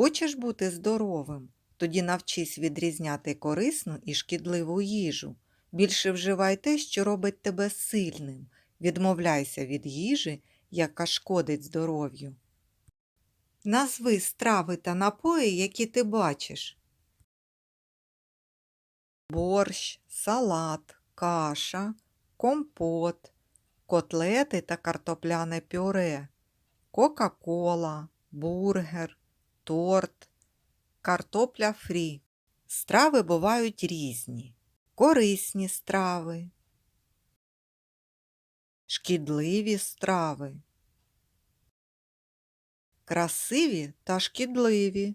Хочеш бути здоровим? Тоді навчись відрізняти корисну і шкідливу їжу. Більше вживай те, що робить тебе сильним. Відмовляйся від їжі, яка шкодить здоров'ю. Назви страви та напої, які ти бачиш. Борщ, салат, каша, компот, котлети та картопляне пюре, Кока-кола, бургер, торт, картопля фрі. Страви бувають різні. Корисні страви, шкідливі страви, красиві та шкідливі,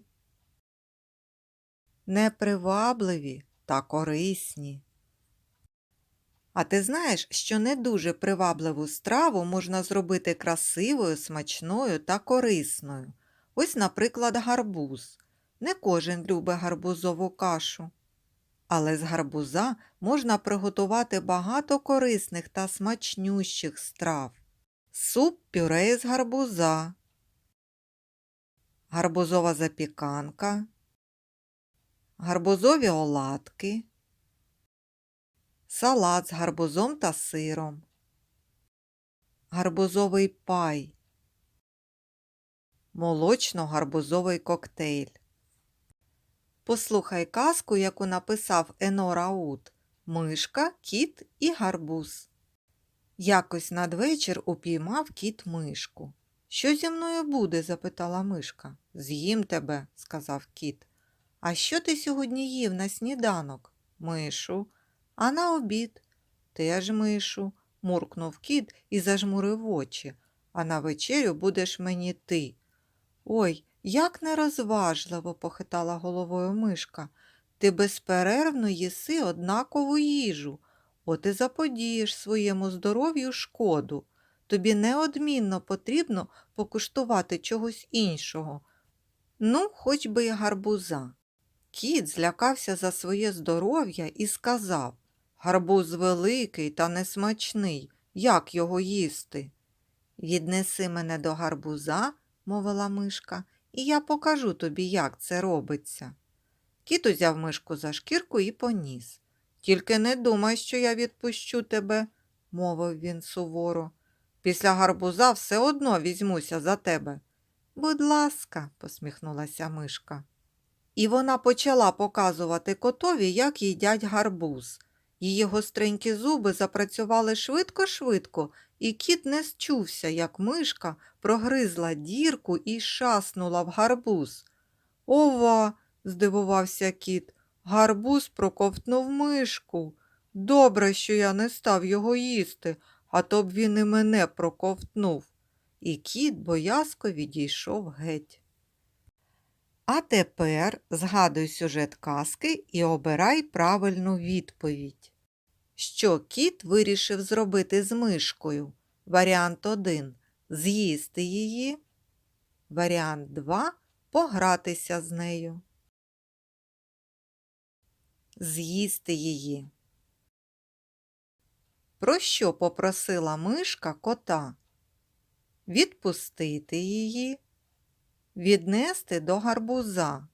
непривабливі та корисні. А ти знаєш, що не дуже привабливу страву можна зробити красивою, смачною та корисною. Ось, наприклад, гарбуз. Не кожен любить гарбузову кашу. Але з гарбуза можна приготувати багато корисних та смачнющих страв. Суп пюре з гарбуза, гарбузова запіканка, гарбузові оладки, салат з гарбузом та сиром, гарбузовий пай, молочно-гарбузовий коктейль. Послухай казку, яку написав Ено Раут Мишка, кіт і гарбуз. Якось надвечір упіймав кіт мишку. Що зі мною буде? запитала мишка. З'їм тебе, сказав кіт. А що ти сьогодні їв на сніданок? Мишу. А на обід? Теж мишу, муркнув кіт і зажмурив очі. А на вечерю будеш мені ти. Ой, як нерозважливо, похитала головою мишка. Ти безперервно їси однакову їжу, от і заподієш своєму здоров'ю шкоду. Тобі неодмінно потрібно покуштувати чогось іншого. Ну, хоч би й гарбуза. Кіт злякався за своє здоров'я і сказав Гарбуз великий та несмачний. Як його їсти? Віднеси мене до гарбуза, мовила мишка, і я покажу тобі, як це робиться. Кіт узяв мишку за шкірку і поніс. Тільки не думай, що я відпущу тебе, мовив він суворо. Після гарбуза все одно візьмуся за тебе. Будь ласка, посміхнулася мишка. І вона почала показувати котові, як їдять гарбуз. Її гостренькі зуби запрацювали швидко-швидко, і кіт не счувся, як мишка прогризла дірку і шаснула в гарбуз. Ова, здивувався кіт, гарбуз проковтнув мишку. Добре, що я не став його їсти, а то б він і мене проковтнув. І кіт боязко відійшов геть. А тепер згадуй сюжет казки і обирай правильну відповідь. Що кіт вирішив зробити з мишкою? Варіант 1 з'їсти її. Варіант 2 погратися з нею. З'їсти її. Про що попросила мишка кота? Відпустити її, віднести до гарбуза.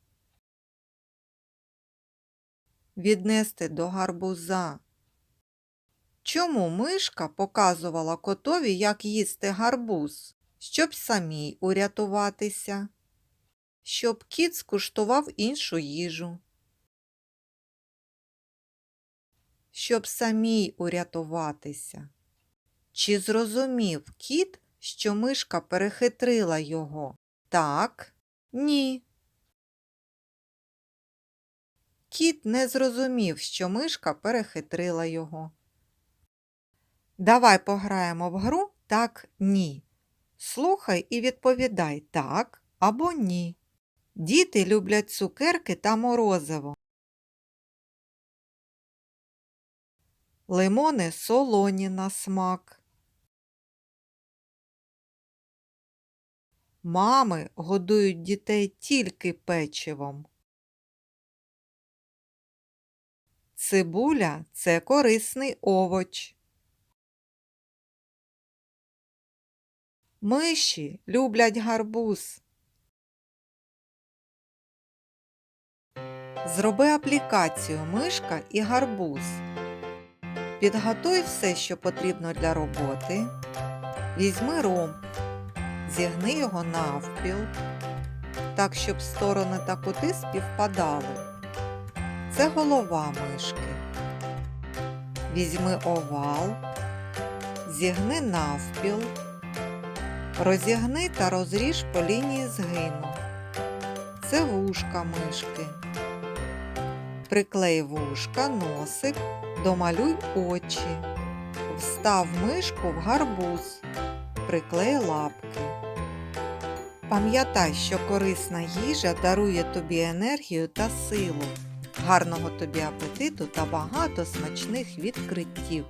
Віднести до гарбуза. Чому мишка показувала котові, як їсти гарбуз, щоб самій урятуватися, щоб кіт скуштував іншу їжу, щоб самій урятуватися? Чи зрозумів кіт, що мишка перехитрила його? Так, ні. Кіт не зрозумів, що мишка перехитрила його. Давай пограємо в гру так ні. Слухай і відповідай так або ні. Діти люблять цукерки та морозиво. Лимони солоні на смак. Мами годують дітей тільки печивом. Цибуля це корисний овоч. Миші люблять гарбуз. Зроби аплікацію мишка і гарбуз. Підготуй все, що потрібно для роботи. Візьми ромб, зігни його навпіл, так, щоб сторони та кути співпадали. Це голова мишки. Візьми овал, зігни навпіл, розігни та розріж по лінії згину. Це вушка мишки. Приклей вушка, носик, домалюй очі. Встав мишку в гарбуз, приклей лапки. Пам'ятай, що корисна їжа дарує тобі енергію та силу. Гарного тобі апетиту та багато смачних відкриттів.